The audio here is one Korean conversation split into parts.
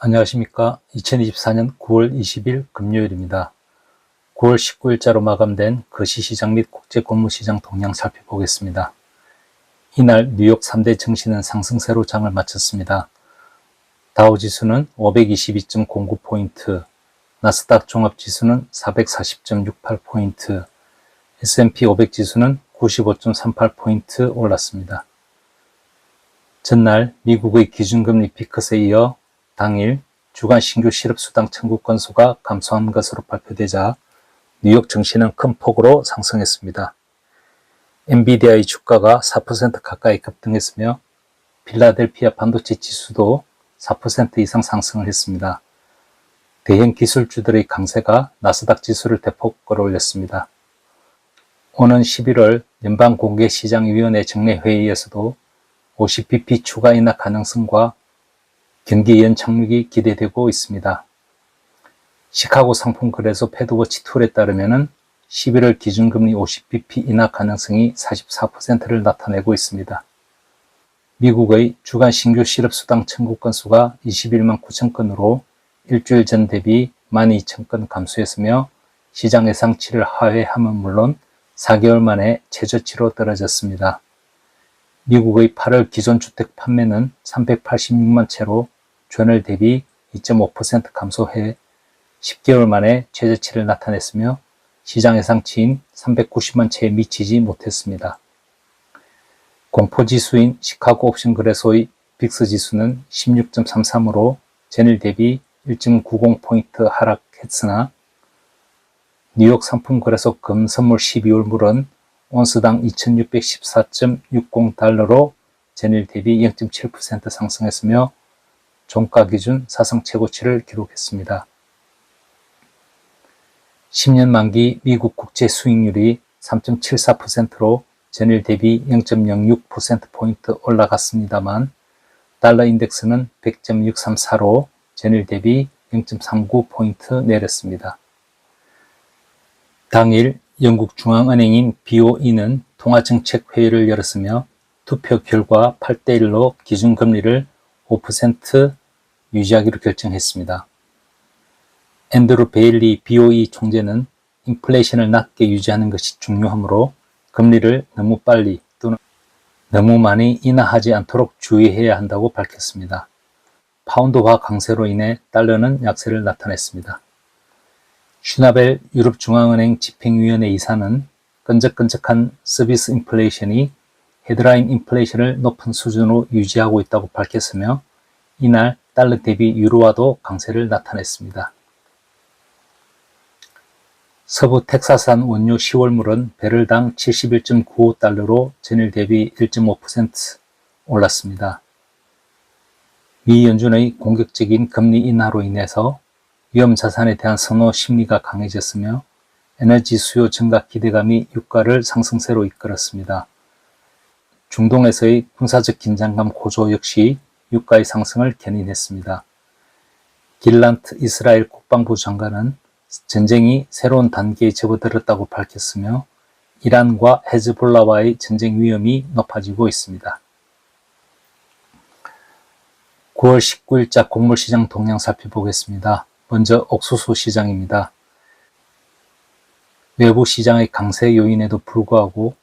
안녕하십니까. 2024년 9월 20일 금요일입니다. 9월 19일자로 마감된 거시시장 및 국제권무시장 동향 살펴보겠습니다. 이날 뉴욕 3대 증시는 상승세로 장을 마쳤습니다. 다우지수는 522.09포인트, 나스닥 종합지수는 440.68포인트, S&P 500 지수는 95.38포인트 올랐습니다. 전날 미국의 기준금리 피크스에 이어 당일 주간 신규 실업수당 청구 건수가 감소한 것으로 발표되자 뉴욕 증시는 큰 폭으로 상승했습니다. 엔비디아의 주가가 4% 가까이 급등했으며 필라델피아 반도체 지수도 4% 이상 상승을 했습니다. 대형 기술주들의 강세가 나스닥 지수를 대폭 끌어올렸습니다. 오는 11월 연방공개시장위원회 정례회의에서도 50bp 추가 인하 가능성과 경기 연착륙이 기대되고 있습니다. 시카고 상품거래소 패드워치 툴에 따르면 11월 기준금리 50bp 인하 가능성이 44%를 나타내고 있습니다. 미국의 주간 신규 실업 수당 청구 건수가 21만 9천 건으로 일주일 전 대비 12,000건 감소했으며 시장 예상치를 하회함은 물론 4개월 만에 최저치로 떨어졌습니다. 미국의 8월 기존 주택 판매는 386만 채로 전월 대비 2.5% 감소해 10개월 만에 최저치를 나타냈으며 시장 예상치인 390만 채에 미치지 못했습니다. 공포지수인 시카고 옵션 거래소의 빅스 지수는 16.33으로 전일 대비 1.90포인트 하락했으나 뉴욕 상품 거래소 금 선물 12월 물은 온스당 2614.60달러로 전일 대비 0.7% 상승했으며 종가 기준 사상 최고치를 기록했습니다. 10년 만기 미국 국채 수익률이 3.74%로 전일 대비 0.06%포인트 올라갔습니다만 달러 인덱스는 100.634로 전일 대비 0.39포인트 내렸습니다. 당일 영국 중앙은행인 BOE는 통화정책회의를 열었으며 투표 결과 8대1로 기준금리를 5% 유지하기로 결정했습니다. 앤드루 베일리 BOE 총재는 인플레이션을 낮게 유지하는 것이 중요하므로 금리를 너무 빨리 또는 너무 많이 인하하지 않도록 주의해야 한다고 밝혔습니다. 파운드화 강세로 인해 달러는 약세를 나타냈습니다. 슈나벨 유럽중앙은행 집행위원회 이사는 끈적끈적한 서비스 인플레이션이 헤드라인 인플레이션을 높은 수준으로 유지하고 있다고 밝혔으며 이날 달러 대비 유로화도 강세를 나타냈습니다. 서부 텍사스산 원유 10월물은 배럴당 71.95달러로 전일 대비 1.5% 올랐습니다. 미 연준의 공격적인 금리 인하로 인해서 위험 자산에 대한 선호 심리가 강해졌으며 에너지 수요 증가 기대감이 유가를 상승세로 이끌었습니다. 중동에서의 군사적 긴장감 고조 역시 유가의 상승을 견인했습니다. 길란트 이스라엘 국방부 장관은 전쟁이 새로운 단계에 접어들었다고 밝혔으며 이란과 헤즈볼라와의 전쟁 위험이 높아지고 있습니다. 9월 19일자 곡물시장 동향 살펴보겠습니다. 먼저 옥수수 시장입니다. 외부 시장의 강세 요인에도 불구하고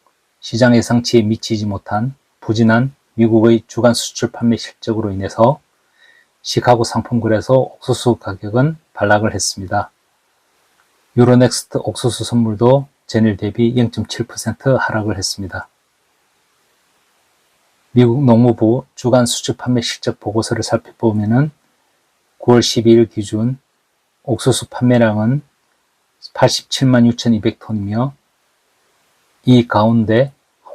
시장 예상치에 미치지 못한 부진한 미국의 주간 수출 판매 실적으로 인해서 시카고 상품거래소 옥수수 가격은 반락을 했습니다. 유로넥스트 옥수수 선물도 전일 대비 0.7% 하락을 했습니다. 미국 농무부 주간 수출 판매 실적 보고서를 살펴보면 9월 12일 기준 옥수수 판매량은 87만 6,200톤이며 이 가운데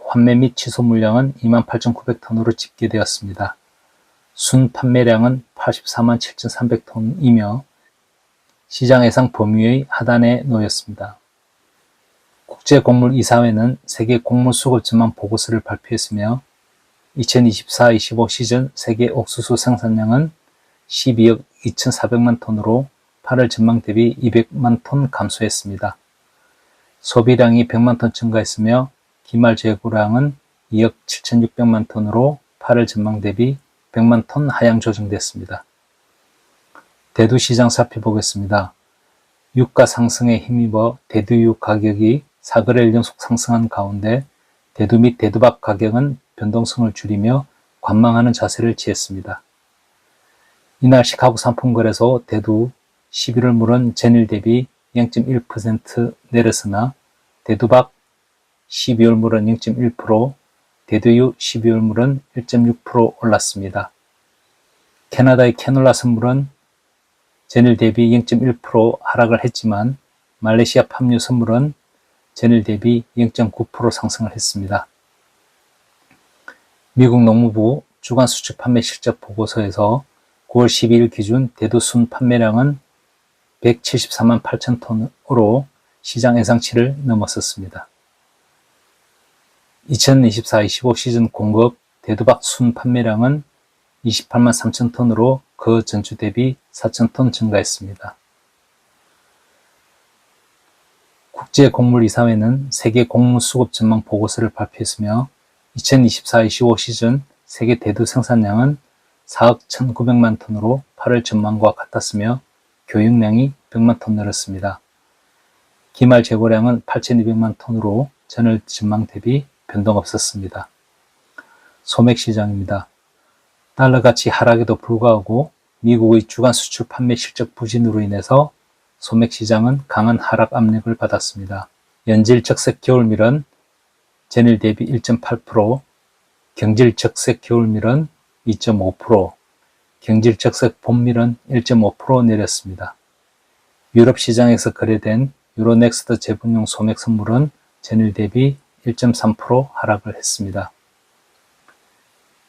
환매 및 취소 물량은 28,900톤으로 집계되었습니다. 순 판매량은 84만 7,300톤이며 시장 예상 범위의 하단에 놓였습니다. 국제곡물이사회는 세계 곡물 수급 전망 보고서를 발표했으며 2024-25 시즌 세계 옥수수 생산량은 12억 2,400만 톤으로 8월 전망 대비 200만 톤 감소했습니다. 소비량이 100만 톤 증가했으며 기말 재고량은 2억 7,600만 톤으로 8월 전망 대비 100만 톤 하향 조정됐습니다. 대두 시장 살펴보겠습니다. 유가 상승에 힘입어 대두유 가격이 4거래일 연속 상승한 가운데 대두 및 대두박 가격은 변동성을 줄이며 관망하는 자세를 취했습니다. 이날 시카고 상품거래소 대두 11월 물은 전일 대비 0.1% 내렸으나 대두박 12월 물은 0.1%, 대두유 12월 물은 1.6% 올랐습니다. 캐나다의 캐놀라 선물은 전일 대비 0.1% 하락을 했지만 말레이시아 팜유 선물은 전일 대비 0.9% 상승을 했습니다. 미국 농무부 주간 수출 판매 실적 보고서에서 9월 12일 기준 대두순 판매량은 174만 8천 톤으로 시장 예상치를 넘었었습니다. 2024-25 시즌 공급 대두박 순 판매량은 28만 3천 톤으로 그 전주 대비 4천 톤 증가했습니다. 국제곡물이사회는 세계 곡물 수급 전망 보고서를 발표했으며 2024-25 시즌 세계 대두 생산량은 4억 1,900만 톤으로 8월 전망과 같았으며 교육량이 100만 톤 늘었습니다. 기말 재고량은 8,200만 톤으로 전월 전망 대비 변동 없었습니다. 소맥 시장입니다. 달러 가치 하락에도 불구하고 미국의 주간 수출 판매 실적 부진으로 인해서 소맥 시장은 강한 하락 압력을 받았습니다. 연질 적색 겨울밀은 전일 대비 1.8%, 경질 적색 겨울밀은 2.5%, 경질 적색 봄밀은 1.5% 내렸습니다. 유럽 시장에서 거래된 유로넥스트 재분용 소맥 선물은 전일 대비 1.3% 하락을 했습니다.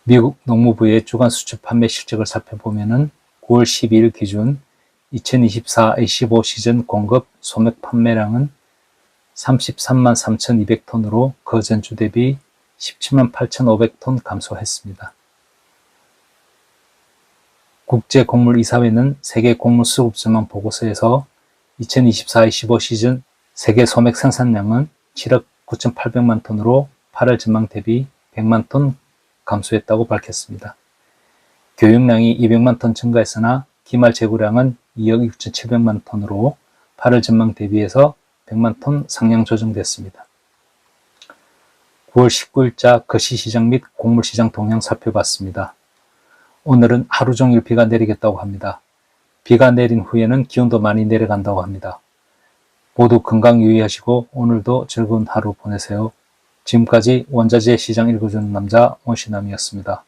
미국 농무부의 주간 수출 판매 실적을 살펴보면 9월 12일 기준 2024-25 시즌 공급 소맥 판매량은 33만 3,200톤으로 그 전주 대비 17만 8,500톤 감소했습니다. 국제곡물이사회는 세계 곡물 수급 전망 보고서에서 2024-25 시즌 세계 소맥 생산량은 7억 9,800만 톤으로 8월 전망 대비 100만 톤 감소했다고 밝혔습니다. 교육량이 200만 톤 증가했으나 기말 재고량은 2억 6,700만 톤으로 8월 전망 대비해서 100만 톤 상향 조정됐습니다. 9월 19일자 거시시장 및 곡물시장 동향 살펴봤습니다. 오늘은 하루 종일 비가 내리겠다고 합니다. 비가 내린 후에는 기온도 많이 내려간다고 합니다. 모두 건강 유의하시고 오늘도 즐거운 하루 보내세요. 지금까지 원자재 시장 읽어주는 남자 원시남이었습니다.